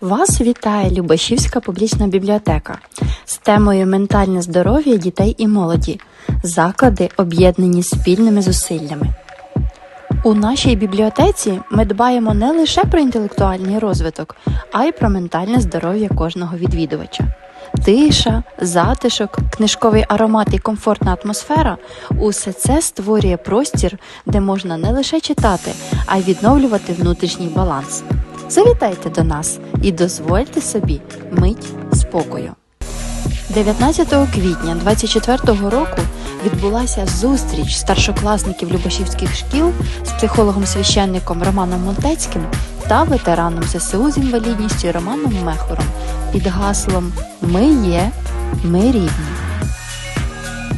Вас вітає Любашівська публічна бібліотека з темою Ментальне здоров'я дітей і молоді. Заклади об'єднані спільними зусиллями. У нашій бібліотеці ми дбаємо не лише про інтелектуальний розвиток, а й про ментальне здоров'я кожного відвідувача. Тиша, затишок, книжковий аромат і комфортна атмосфера усе це створює простір, де можна не лише читати, а й відновлювати внутрішній баланс. Завітайте до нас і дозвольте собі мить спокою. 19 квітня 24 року відбулася зустріч старшокласників Любашівських шкіл з психологом-священником Романом Монтецьким та ветераном ЗСУ з інвалідністю Романом Мехором під гаслом Ми є, ми рівні.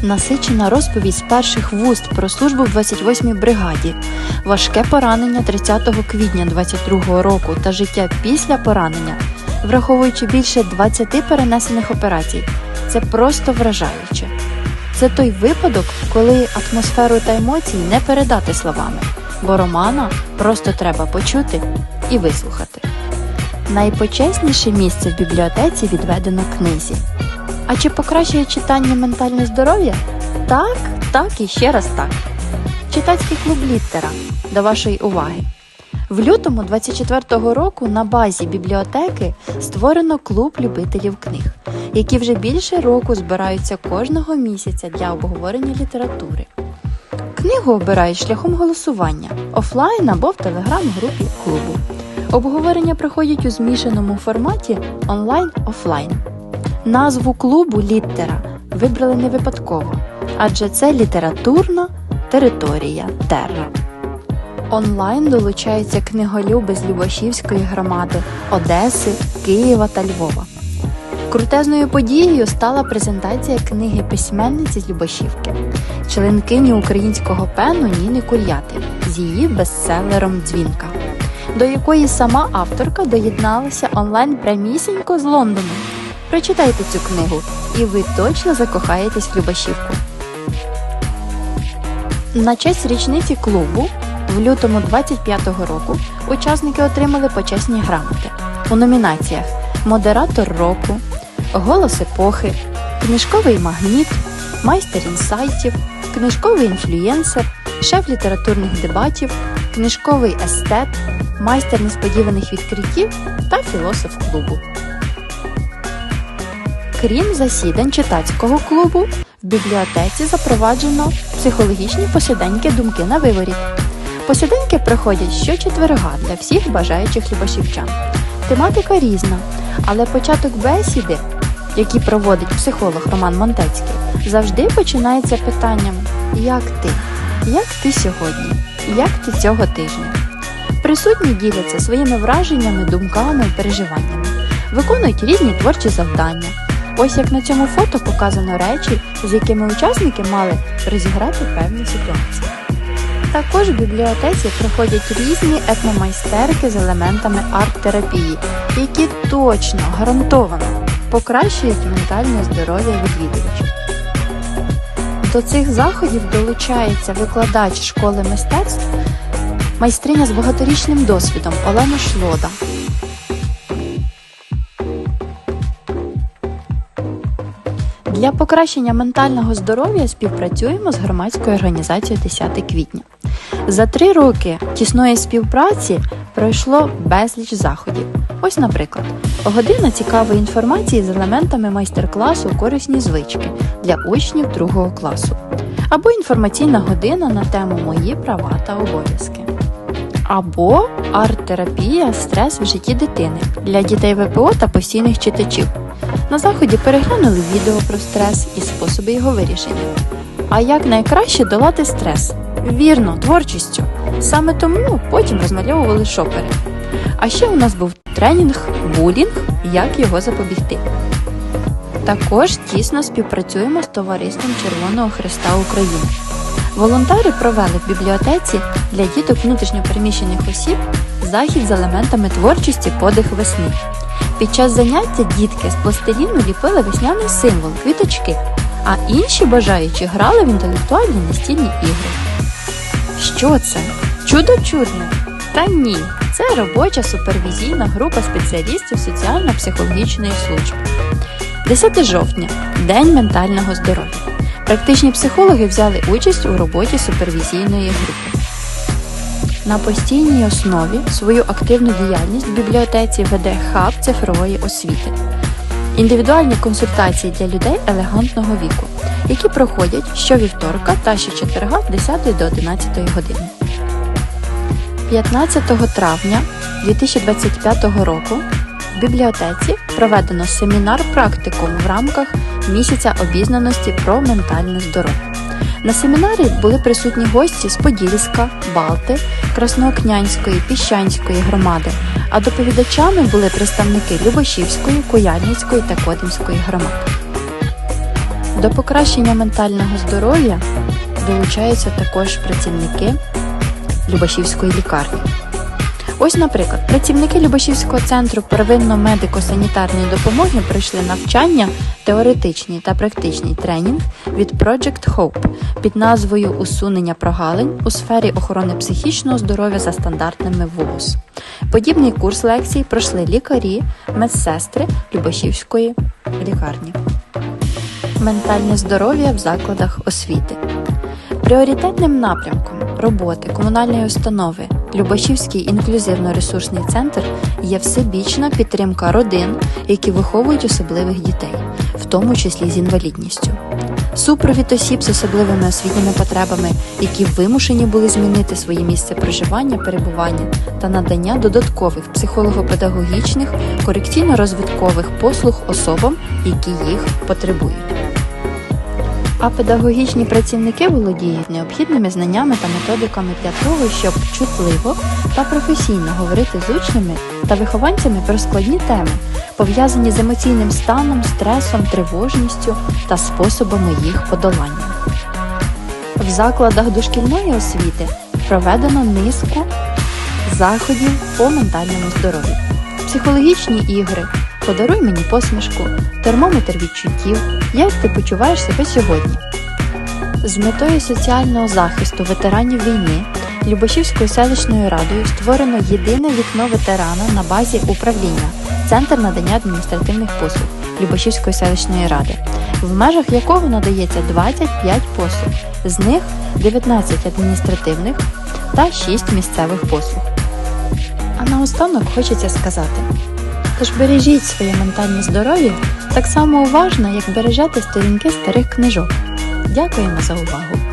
Насичена розповідь з перших вуст про службу в 28-й бригаді, важке поранення 30 квітня 22 року та життя після поранення, враховуючи більше 20 перенесених операцій. Це просто вражаюче. Це той випадок, коли атмосферу та емоції не передати словами, бо Романа просто треба почути і вислухати. Найпочесніше місце в бібліотеці відведено книзі. А чи покращує читання ментальне здоров'я? Так, так і ще раз так. Читацький клуб Літтера до вашої уваги. В лютому 24-го року на базі бібліотеки створено клуб любителів книг, які вже більше року збираються кожного місяця для обговорення літератури. Книгу обирають шляхом голосування офлайн або в телеграм-групі клубу. Обговорення проходять у змішаному форматі онлайн-офлайн. Назву клубу Літтера вибрали не випадково, адже це літературна територія Терра. Онлайн долучаються книголюби з Любашівської громади, Одеси, Києва та Львова. Крутезною подією стала презентація книги письменниці з Любашівки, членкині українського пену Ніни Кур'яти з її бестселером Дзвінка, до якої сама авторка доєдналася онлайн прямісінько з Лондону. Прочитайте цю книгу, і ви точно закохаєтесь в Любашівку. На честь річниці клубу в лютому 25-го року учасники отримали почесні грамоти у номінаціях Модератор року, Голос епохи, Книжковий магніт, Майстер інсайтів, Книжковий інфлюєнсер, Шеф літературних дебатів, Книжковий естет, Майстер несподіваних відкриттів та філософ клубу. Крім засідань читацького клубу, в бібліотеці запроваджено психологічні посиденьки думки на виворіт. Посиденьки проходять щочетверга для всіх бажаючих любашівчан. Тематика різна, але початок бесіди, який проводить психолог Роман Монтецький, завжди починається питанням Як ти? Як ти сьогодні? Як ти цього тижня? Присутні діляться своїми враженнями, думками і переживаннями, виконують різні творчі завдання. Ось як на цьому фото показано речі, з якими учасники мали розіграти певні ситуації. Також в бібліотеці проходять різні етномайстерки з елементами арт-терапії, які точно гарантовано покращують ментальне здоров'я відвідувачів. До цих заходів долучається викладач школи мистецтв, майстриня з багаторічним досвідом Олена Шлода. Для покращення ментального здоров'я співпрацюємо з громадською організацією 10 квітня. За три роки тісної співпраці пройшло безліч заходів. Ось, наприклад, година цікавої інформації з елементами майстер-класу корисні звички для учнів другого класу, або інформаційна година на тему Мої права та обов'язки. Або арт-терапія стрес в житті дитини для дітей ВПО та постійних читачів. На заході переглянули відео про стрес і способи його вирішення. А як найкраще долати стрес? Вірно, творчістю. Саме тому потім розмальовували шопери. А ще у нас був тренінг булінг, як його запобігти. Також тісно співпрацюємо з товариством Червоного Христа України. Волонтери провели в бібліотеці для діток внутрішньопереміщених осіб захід з елементами творчості подих весни. Під час заняття дітки з пластиліну ліпили весняний символ квіточки, а інші бажаючі грали в інтелектуальні настільні ігри. Що це? Чудо чудне? Та ні, це робоча супервізійна група спеціалістів соціально-психологічної служби. 10 жовтня День ментального здоров'я. Практичні психологи взяли участь у роботі супервізійної групи. На постійній основі свою активну діяльність в бібліотеці веде хаб цифрової освіти. Індивідуальні консультації для людей елегантного віку, які проходять щовівторка та щочетверга з 10 до 11 години. 15 травня 2025 року в бібліотеці проведено семінар-практикум в рамках місяця обізнаності про ментальне здоров'я. На семінарі були присутні гості з Подільська, Балти, Красноокнянської, Піщанської громади, а доповідачами були представники Любашівської, Куяльницької та Кодинської громад. До покращення ментального здоров'я долучаються також працівники Любашівської лікарні. Ось, наприклад, працівники Любашівського центру первинно-медико-санітарної допомоги пройшли навчання, теоретичний та практичний тренінг від Project Hope під назвою Усунення прогалин у сфері охорони психічного здоров'я за стандартами ВООЗ. Подібний курс лекцій пройшли лікарі, медсестри Любашівської лікарні. Ментальне здоров'я в закладах освіти. Пріоритетним напрямком роботи комунальної установи Любашівський інклюзивно-ресурсний центр є всебічна підтримка родин, які виховують особливих дітей, в тому числі з інвалідністю. Супровід осіб з особливими освітніми потребами, які вимушені були змінити своє місце проживання, перебування та надання додаткових психолого-педагогічних, корекційно-розвиткових послуг особам, які їх потребують. А педагогічні працівники володіють необхідними знаннями та методиками для того, щоб чутливо та професійно говорити з учнями та вихованцями про складні теми, пов'язані з емоційним станом, стресом, тривожністю та способами їх подолання. В закладах дошкільної освіти проведено низку заходів по ментальному здоров'ю, психологічні ігри. Подаруй мені посмішку, термометр відчуттів, як ти почуваєш себе сьогодні. З метою соціального захисту ветеранів війни Любашівською селищною радою створено єдине вікно ветерана на базі управління Центр надання адміністративних послуг Любашівської селищної ради, в межах якого надається 25 послуг, з них 19 адміністративних та 6 місцевих послуг. А наостанок хочеться сказати. Тож бережіть своє ментальне здоров'я так само уважно, як бережете сторінки старих книжок. Дякуємо за увагу!